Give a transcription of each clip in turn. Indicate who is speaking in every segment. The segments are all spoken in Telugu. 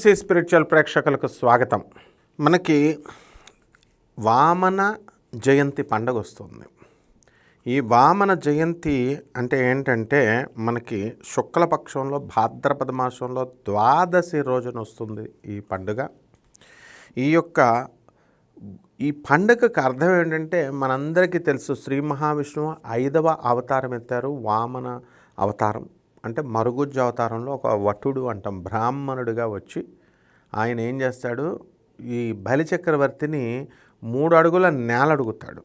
Speaker 1: ఎన్ఎఫ్సి స్పిరిచువల్ ప్రేక్షకులకు స్వాగతం. మనకి వామన జయంతి పండగ వస్తుంది. ఈ వామన జయంతి అంటే ఏంటంటే మనకి శుక్లపక్షంలో భాద్రపద మాసంలో ద్వాదశి రోజున వస్తుంది ఈ పండుగ. ఈ యొక్క ఈ పండుగకు అర్థం ఏంటంటే మనందరికీ తెలుసు శ్రీ మహావిష్ణువు ఐదవ అవతారం ఎత్తారు వామన అవతారం. అంటే మరుగుజ్జు అవతారంలో ఒక వటుడు అంటాం బ్రాహ్మణుడిగా వచ్చి ఆయన ఏం చేస్తాడు? ఈ బలిచక్రవర్తిని మూడు అడుగుల నేల అడుగుతాడు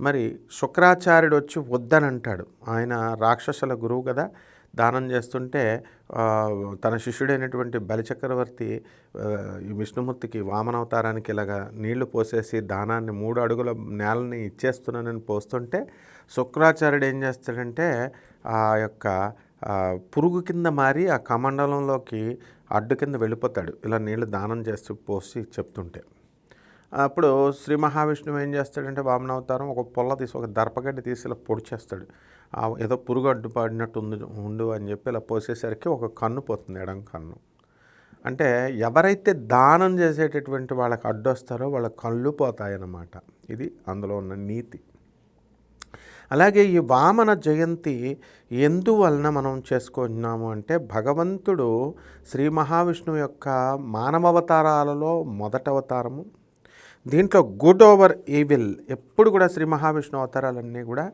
Speaker 1: మరి శుక్రాచార్యుడు వచ్చి వద్దని అంటాడు ఆయన రాక్షసుల గురువు కదా దానం చేస్తుంటే తన శిష్యుడైనటువంటి బలిచక్రవర్తి ఈ విష్ణుమూర్తికి వామనవతారానికి ఇలాగా నీళ్ళు పోసేసి దానాన్ని మూడు అడుగుల నేలని ఇచ్చేస్తున్నానని పోస్తుంటే శుక్రాచార్యుడు ఏం చేస్తాడంటే ఆ యొక్క పురుగు కింద మారి ఆ కమండలంలోకి అడ్డు కింద వెళ్ళిపోతాడు. ఇలా నీళ్ళు దానం చేస్తూ పోసి చెప్తుంటే. అప్పుడు శ్రీ మహావిష్ణువు ఏం చేస్తాడంటే వామన అవతారం ఒక పొల్ల తీసి ఒక దర్పగడ్డి తీసి ఇలా పొడి చేస్తాడు. ఆ ఏదో పురుగు అడ్డు పడినట్టు ఉంది ఉండు అని చెప్పి ఇలా పోసేసరికి ఒక కన్ను పోతుంది ఎడం కన్ను. అంటే ఎవరైతే దానం చేసేటటువంటి వాళ్ళకి అడ్డు వస్తారో వాళ్ళ కళ్ళు పోతాయన్నమాట. ఇది అందులో ఉన్న నీతి. అలాగే ఈ వామన జయంతి ఎందువలన మనం చేసుకుంటున్నాము అంటే భగవంతుడు శ్రీ మహావిష్ణువు యొక్క మానవావతారాలలో మొదట అవతారము దీంట్లో గుడ్ ఓవర్ ఈవిల్ ఎప్పుడు కూడా శ్రీ మహావిష్ణు అవతారాలన్నీ కూడా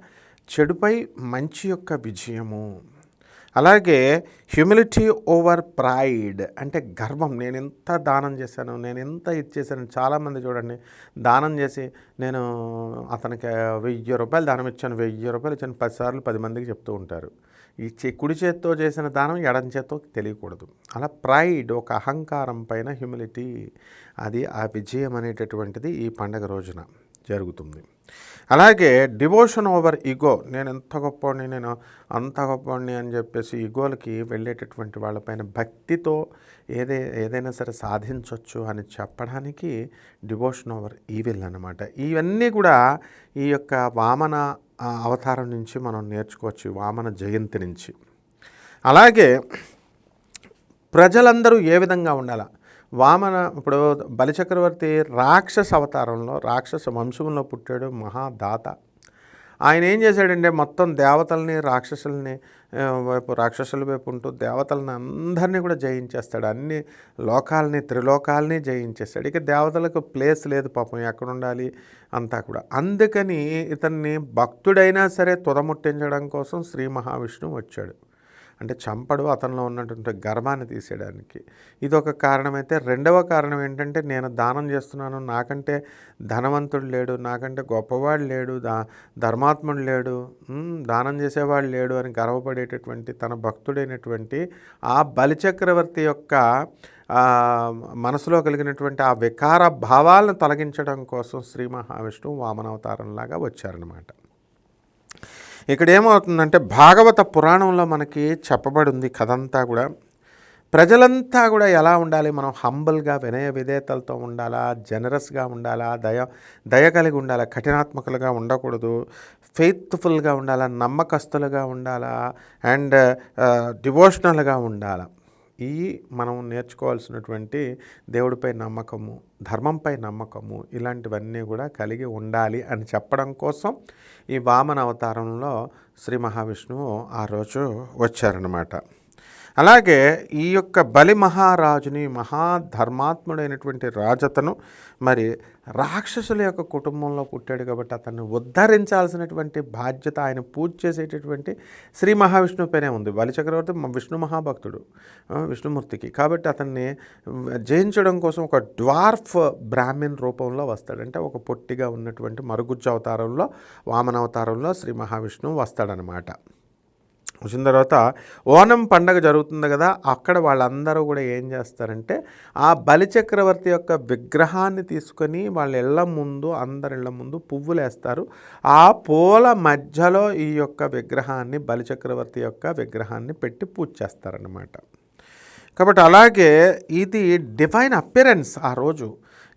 Speaker 1: చెడుపై మంచి యొక్క విజయము. అలాగే హ్యూమిలిటీ ఓవర్ ప్రైడ్ అంటే గర్వం. నేను ఎంత దానం చేశాను నేను ఎంత ఇది చేశాను చాలామంది చూడండి. దానం చేసి నేను అతనికి వెయ్యి రూపాయలు దానం ఇచ్చాను వెయ్యి రూపాయలు ఇచ్చాను పదిసార్లు పది మందికి చెప్తూ ఉంటారు. ఈ కుడి చేత్తో చేసిన దానం ఎడం చేత్తో తెలియకూడదు. అలా ప్రైడ్ ఒక అహంకారం పైన హ్యూమిలిటీ అది ఆ విజయం అనేటటువంటిది ఈ పండగ రోజున జరుగుతుంది. అలాగే డివోషన్ ఓవర్ ఈగో నేను ఎంత గొప్పవాడిని నేను అంత గొప్పవాడిని అని చెప్పేసి ఈగోలకి వెళ్ళేటటువంటి వాళ్ళపైన భక్తితో ఏదే ఏదైనా సరే సాధించవచ్చు అని చెప్పడానికి డివోషన్ ఓవర్ ఈవిల్ అనమాట ఇవన్నీ కూడా ఈ యొక్క వామన అవతారం నుంచి మనం నేర్చుకోవచ్చు వామన జయంతి నుంచి. అలాగే ప్రజలందరూ ఏ విధంగా ఉండాలా? వామన ఇప్పుడు బలిచక్రవర్తి రాక్షస అవతారంలో రాక్షస వంశంలో పుట్టాడు మహాదాత. ఆయన ఏం చేశాడంటే మొత్తం దేవతల్ని రాక్షసుల్ని వైపు రాక్షసుల వైపు ఉంటూ దేవతలను అందరినీ కూడా జయించేస్తాడు. అన్ని లోకాలని త్రిలోకాలని జయించేస్తాడు. ఇక దేవతలకు ప్లేస్ లేదు పాపం ఎక్కడ ఉండాలి అంతా కూడా. అందుకని ఇతన్ని భక్తుడైనా సరే తుదముట్టించడం కోసం శ్రీ మహావిష్ణువు వచ్చాడు. అంటే చంపడు అతనిలో ఉన్నటువంటి గర్వాన్ని తీసేయడానికి. ఇది ఒక కారణమైతే రెండవ కారణం ఏంటంటే నేను దానం చేస్తున్నాను నాకంటే ధనవంతుడు లేడు నాకంటే గొప్పవాడు లేడు దా ధర్మాత్ముడు లేడు దానం చేసేవాడు లేడు అని గర్వపడేటటువంటి తన భక్తుడైనటువంటి ఆ బలిచక్రవర్తి యొక్క మనసులో కలిగినటువంటి ఆ వికార భావాలను తొలగించడం కోసం శ్రీ మహావిష్ణువు వామనావతారంలాగా వచ్చారనమాట ఇక్కడ ఏమవుతుందంటే భాగవత పురాణంలో మనకి చెప్పబడి ఉంది కూడా. ప్రజలంతా కూడా ఎలా ఉండాలి? మనం హంబల్గా వినయ విధేయతలతో ఉండాలా? జనరస్గా ఉండాలా? దయ దయ కలిగి ఉండాలా? కఠినాత్మకులుగా ఉండకూడదు? ఫెయిత్ఫుల్గా ఉండాలా? నమ్మకస్తులుగా ఉండాలా? అండ్ డివోషనల్గా ఉండాలా? ఈ మనం నేర్చుకోవాల్సినటువంటి దేవుడిపై నమ్మకము ధర్మంపై నమ్మకము ఇలాంటివన్నీ కూడా కలిగి ఉండాలి అని చెప్పడం కోసం ఈ వామన అవతారంలో శ్రీ మహావిష్ణువు ఆ రోజు వచ్చారనమాట అలాగే ఈ యొక్క బలి మహారాజుని మహాధర్మాత్ముడైనటువంటి రాజతను మరి రాక్షసుల యొక్క కుటుంబంలో పుట్టాడు కాబట్టి అతన్ని ఉద్ధరించాల్సినటువంటి బాధ్యత ఆయన పూజ చేసేటటువంటి శ్రీ మహావిష్ణువు పైనే ఉంది. బలిచక్రవర్తి విష్ణు మహాభక్తుడు విష్ణుమూర్తికి. కాబట్టి అతన్ని జయించడం కోసం ఒక డ్వార్ఫ్ బ్రాహ్మణ్ రూపంలో వస్తాడంటే ఒక పొట్టిగా ఉన్నటువంటి మరుగుజ్జు అవతారంలో వామన అవతారంలో శ్రీ మహావిష్ణువు వస్తాడనమాట. వచ్చిన తర్వాత ఓనం పండగ జరుగుతుంది కదా అక్కడ వాళ్ళందరూ కూడా ఏం చేస్తారంటే ఆ బలిచక్రవర్తి యొక్క విగ్రహాన్ని తీసుకొని వాళ్ళ ఇళ్ళ ముందు అందరి ఇళ్ళ ముందు పువ్వులు వేస్తారు ఆ పూల మధ్యలో ఈ యొక్క విగ్రహాన్ని బలిచక్రవర్తి యొక్క విగ్రహాన్ని పెట్టి పూజ చేస్తారనమాట కాబట్టి అలాగే ఇది డివైన్ అపిరెన్స్ ఆ రోజు.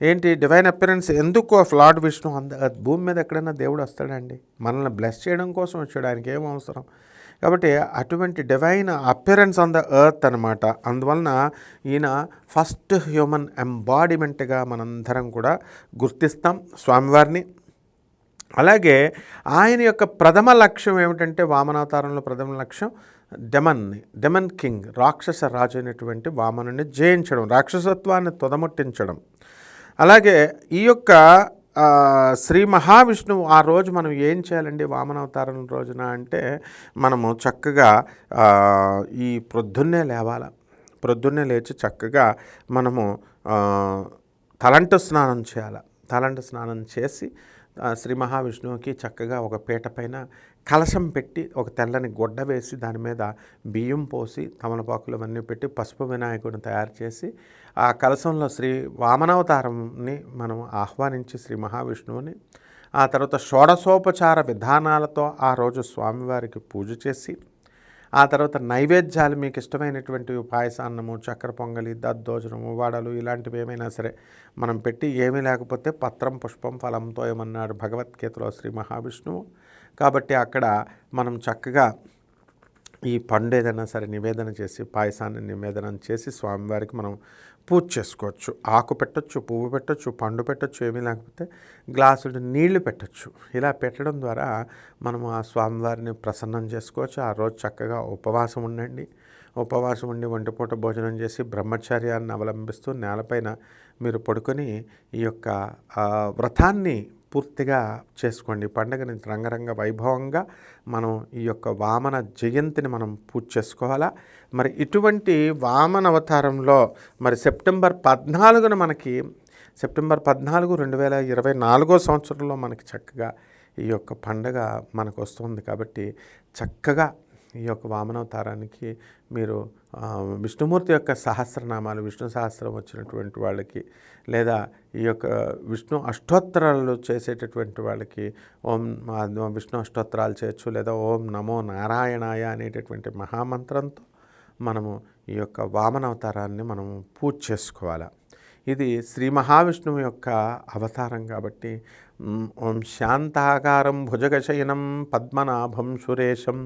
Speaker 1: ఏంటి డివైన్ అపిరెన్స్ ఎందుకు ఫ్లాడ్ విష్ణు అంద భూమి మీద ఎక్కడైనా దేవుడు వస్తాడండి? మనల్ని బ్లెస్ చేయడం కోసం వచ్చాడు ఆయనకి ఏం అవసరం? కాబట్టి అటువంటి divine appearance on the earth అనమాట అందువలన ఈయన ఫస్ట్ హ్యూమన్ ఎంబాడిమెంట్గా మనందరం కూడా గుర్తిస్తాం స్వామివారిని. అలాగే ఆయన యొక్క ప్రథమ లక్ష్యం ఏమిటంటే వామనావతారంలో ప్రథమ లక్ష్యం డెమన్ని డెమన్ కింగ్ రాక్షస రాజు అయినటువంటి వామనుని జయించడం రాక్షసత్వాన్ని తొదముట్టించడం. అలాగే ఈ యొక్క శ్రీ మహావిష్ణువు ఆ రోజు మనం ఏం చేయాలండి వామనవతారం రోజున అంటే మనము చక్కగా ఈ ప్రొద్దున్నే లేవాల. ప్రొద్దున్నే లేచి చక్కగా మనము తలంట తలంటు స్నానం చేయాలి. తలంటు స్నానం చేసి శ్రీ మహావిష్ణువుకి చక్కగా ఒక పీట పైన కలశం పెట్టి ఒక తెల్లని గుడ్డ వేసి దాని మీద బియ్యం పోసి తమలపాకులు అవన్నీ పెట్టి పసుపు వినాయకుడిని తయారు చేసి ఆ కలశంలో శ్రీ వామనావతారంని మనం ఆహ్వానించి శ్రీ మహావిష్ణువుని ఆ తర్వాత షోడశోపచార విధానాలతో ఆ రోజు స్వామివారికి పూజ చేసి ఆ తర్వాత నైవేద్యాలు మీకు ఇష్టమైనటువంటి పాయసాన్నము చక్కెర పొంగలి దద్దోజనము వడలు ఇలాంటివి ఏమైనా సరే మనం పెట్టి ఏమీ లేకపోతే పత్రం పుష్పం ఫలంతో ఏమన్నాడు భగవద్గీతలో శ్రీ మహావిష్ణువు. కాబట్టి అక్కడ మనం చక్కగా ఈ పండు ఏదైనా సరే నివేదన చేసి పాయసాన్ని నివేదన చేసి స్వామివారికి మనం పూజ చేసుకోవచ్చు. ఆకు పెట్టొచ్చు పువ్వు పెట్టొచ్చు పండు పెట్టచ్చు ఏమీ లేకపోతే గ్లాసులు నీళ్ళు పెట్టచ్చు. ఇలా పెట్టడం ద్వారా మనం ఆ స్వామివారిని ప్రసన్నం చేసుకోవచ్చు. ఆ రోజు చక్కగా ఉపవాసం ఉండండి. ఉపవాసం ఉండి ఒంటిపూట భోజనం చేసి బ్రహ్మచర్యాన్ని అవలంబిస్తూ నేలపైన మీరు పడుకొని ఈ యొక్క వ్రతాన్ని పూర్తిగా చేసుకోండి. పండుగని రంగరంగ వైభవంగా మనం ఈ యొక్క వామన జయంతిని మనం పూజ చేసుకోవాలా? మరి ఇటువంటి వామన అవతారంలో మరి సెప్టెంబర్ పద్నాలుగున మనకి సెప్టెంబర్ పద్నాలుగు రెండు వేల ఇరవై నాలుగో సంవత్సరంలో మనకి చక్కగా ఈ యొక్క పండగ మనకు వస్తుంది. కాబట్టి చక్కగా ఈ యొక్క వామనవతారానికి మీరు విష్ణుమూర్తి యొక్క సహస్రనామాలు విష్ణు సహస్రం వచ్చినటువంటి వాళ్ళకి లేదా ఈ యొక్క విష్ణు అష్టోత్తరాలు చేసేటటువంటి వాళ్ళకి ఓం విష్ణు అష్టోత్తరాలు చేయొచ్చు లేదా ఓం నమో నారాయణాయ అనేటటువంటి మహామంత్రంతో మనము ఈ యొక్క వామనవతారాన్ని మనము పూజ చేసుకోవాలి. ఇది శ్రీ మహావిష్ణువు యొక్క అవతారం కాబట్టి ఓం శాంతాకారం భుజగశయనం పద్మనాభం సురేశం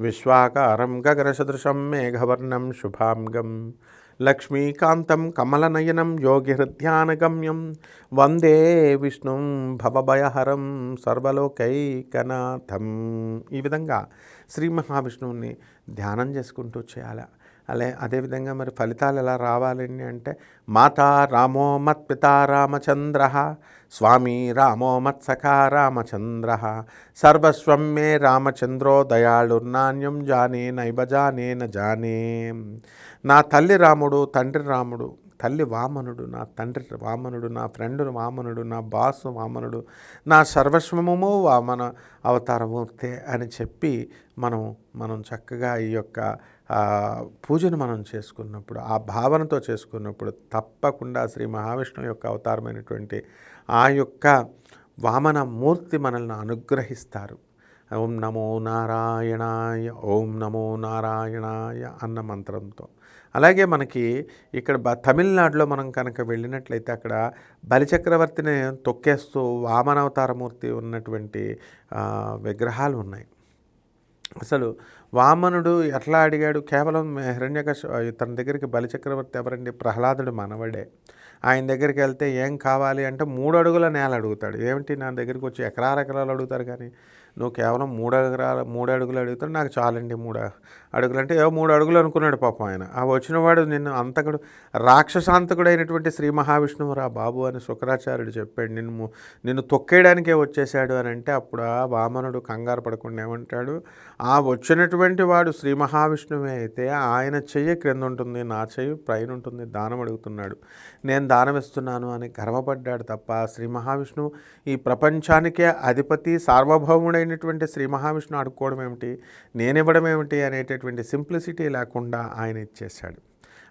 Speaker 1: విశ్వాకారం గగనసదృశం మేఘవర్ణం శుభాంగం. లక్ష్మీకాంతం కమలనయనం యోగిహృద్యానగమ్యం. వందే విష్ణుం భవభయహరం సర్వలోకైకనాథం. ఈ విధంగా శ్రీ మహావిష్ణువుని ధ్యానం చేసుకుంటూ చేయాలి. అలా అదేవిధంగా మరి ఫలితాలు ఎలా రావాలని అంటే మాతా రామో మత్పిత రామచంద్ర స్వామి రామో మత్సఖా రామచంద్ర సర్వస్వం మే రామచంద్రో దయాళుర్నాణ్యం జానే నైవ జానే జానే. నా తల్లి రాముడు తండ్రి రాముడు తల్లి వామనుడు నా తండ్రి వామనుడు నా ఫ్రెండ్ వామనుడు నా బాస్ వామనుడు నా సర్వస్వము వామన అవతారమూర్తే అని చెప్పి మనం మనం చక్కగా ఈ యొక్క పూజను మనం చేసుకున్నప్పుడు ఆ భావనతో చేసుకున్నప్పుడు తప్పకుండా శ్రీ మహావిష్ణువు యొక్క అవతారమైనటువంటి ఆ యొక్క వామన మూర్తి మనల్ని అనుగ్రహిస్తారు. ఓం నమో నారాయణాయ ఓం నమో నారాయణాయ అన్న మంత్రంతో. అలాగే మనకి ఇక్కడ బ తమిళనాడులో మనం కనుక వెళ్ళినట్లయితే అక్కడ బలిచక్రవర్తిని తొక్కేస్తూ వామనవతారమూర్తి ఉన్నటువంటి విగ్రహాలు ఉన్నాయి. అసలు వామనుడు ఎట్లా అడిగాడు? కేవలం హిరణ్యకశ తన దగ్గరికి బలిచక్రవర్తి ఎవరండి? ప్రహ్లాదుడు మనవడే. ఆయన దగ్గరికి వెళ్తే ఏం కావాలి అంటే మూడు అడుగుల నేల అడుగుతాడు. ఏమిటి నా దగ్గరికి వచ్చి ఎకరాల ఎకరాలు అడుగుతారు కానీ? నువ్వు కేవలం మూడు ఎకరాల మూడు అడుగులు అడుగుతాడు నాకు చాలండి మూడు అడుగులు అంటే ఏవో మూడు అడుగులు అనుకున్నాడు పాపం ఆయన. ఆ వచ్చినవాడు నిన్ను అంతకుడు రాక్షసాంతకుడైనటువంటి శ్రీ మహావిష్ణువు రా బాబు అని శుక్రాచార్యుడు చెప్పాడు. నిన్ను నిన్ను తొక్కేయడానికే వచ్చేసాడు అని అంటే అప్పుడు ఆ వామనుడు కంగారు పడకుండా ఏమంటాడు? ఆ వచ్చినటువంటి వాడు శ్రీ మహావిష్ణువే అయితే ఆయన చెయ్యి క్రింద ఉంటుంది నా చెయ్యి పైన ఉంటుంది దానం అడుగుతున్నాడు. నేను దానం ఇస్తున్నాను అని గర్వపడ్డాడు తప్ప శ్రీ మహావిష్ణువు ఈ ప్రపంచానికే అధిపతి సార్వభౌముడైనటువంటి శ్రీ మహావిష్ణువు అడుక్కోవడం ఏమిటి? నేను ఇవ్వడం ఏమిటి అనేటటువంటి సింప్లిసిటీ లేకుండా ఆయన ఇచ్చేశాడు.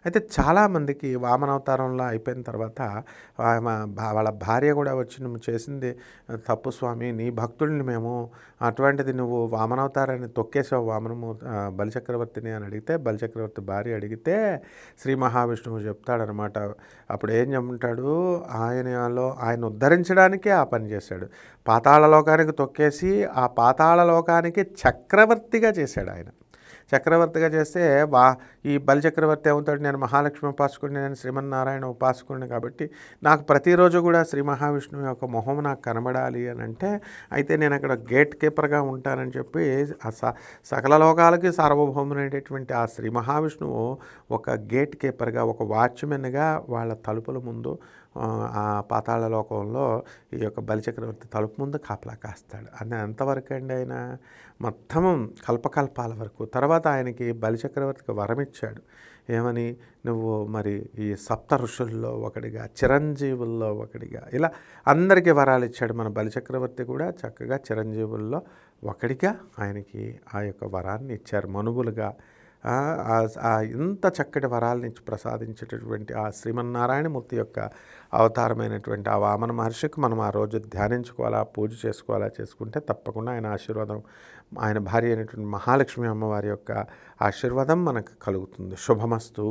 Speaker 1: అయితే చాలామందికి వామనవతారంలో అయిపోయిన తర్వాత భా- వాళ్ళ భార్య కూడా వచ్చి నువ్వు చేసింది తప్పు స్వామి నీ భక్తుల్ని మేము అటువంటిది నువ్వు వామనవతారాన్ని తొక్కేసావు వామనము బలిచక్రవర్తిని అని అడిగితే బలిచక్రవర్తి భార్య అడిగితే శ్రీ మహావిష్ణువు చెప్తాడనమాట. అప్పుడు ఏం చెప్తాడు ఆయనలో ఆయన ఉద్ధరించడానికే ఆ పని చేశాడు. పాతాళ లోకానికి తొక్కేసి ఆ పాతాళ లోకానికి చక్రవర్తిగా చేశాడు ఆయన. చక్రవర్తిగా చేస్తే వా ఈ బలిచక్రవర్తి ఏమవుతాడు నేను మహాలక్ష్మి ఉపాసకుడిని నేను శ్రీమన్నారాయణ ఉపాసకుడిని కాబట్టి నాకు ప్రతిరోజు కూడా శ్రీ మహావిష్ణువు యొక్క మొహం నాకు కనబడాలి అని అంటే అయితే నేను అక్కడ గేట్ కీపర్గా ఉంటానని చెప్పి ఆ స సకల లోకాలకి సార్వభౌమునైనటువంటి ఆ శ్రీ మహావిష్ణువు ఒక గేట్ కీపర్గా ఒక వాచ్మెన్గా వాళ్ళ తలుపుల ముందు ఆ, పాతాళ లోకంలో ఈ యొక్క బలిచక్రవర్తి తలుపు ముందు కాపలా కాస్తాడు. అని ఎంతవరకు అండి ఆయన? మొత్తం కల్పకల్పాల వరకు. తర్వాత ఆయనకి బలిచక్రవర్తికి వరం ఇచ్చాడు ఏమని? నువ్వు మరి ఈ సప్త ఋషుల్లో ఒకటిగా చిరంజీవుల్లో ఒకటిగా ఇలా అందరికీ వరాలు ఇచ్చాడు మన బలిచక్రవర్తి కూడా. చక్కగా చిరంజీవుల్లో ఒకటిగా ఆయనకి ఆ యొక్క వరాన్ని ఇచ్చారు. మనువులుగా ఇంత చక్కటి వరాలని ఇచ్చి ప్రసాదించేటటువంటి ఆ శ్రీమన్నారాయణమూర్తి యొక్క అవతారమైనటువంటి ఆ వామన మహర్షికి మనం ఆ రోజు ధ్యానించుకోవాలా పూజ చేసుకోవాలా చేసుకుంటే తప్పకుండా ఆయన ఆశీర్వాదం ఆయన భార్య అయినటువంటి మహాలక్ష్మి అమ్మవారి యొక్క ఆశీర్వాదం మనకు కలుగుతుంది. శుభమస్తు.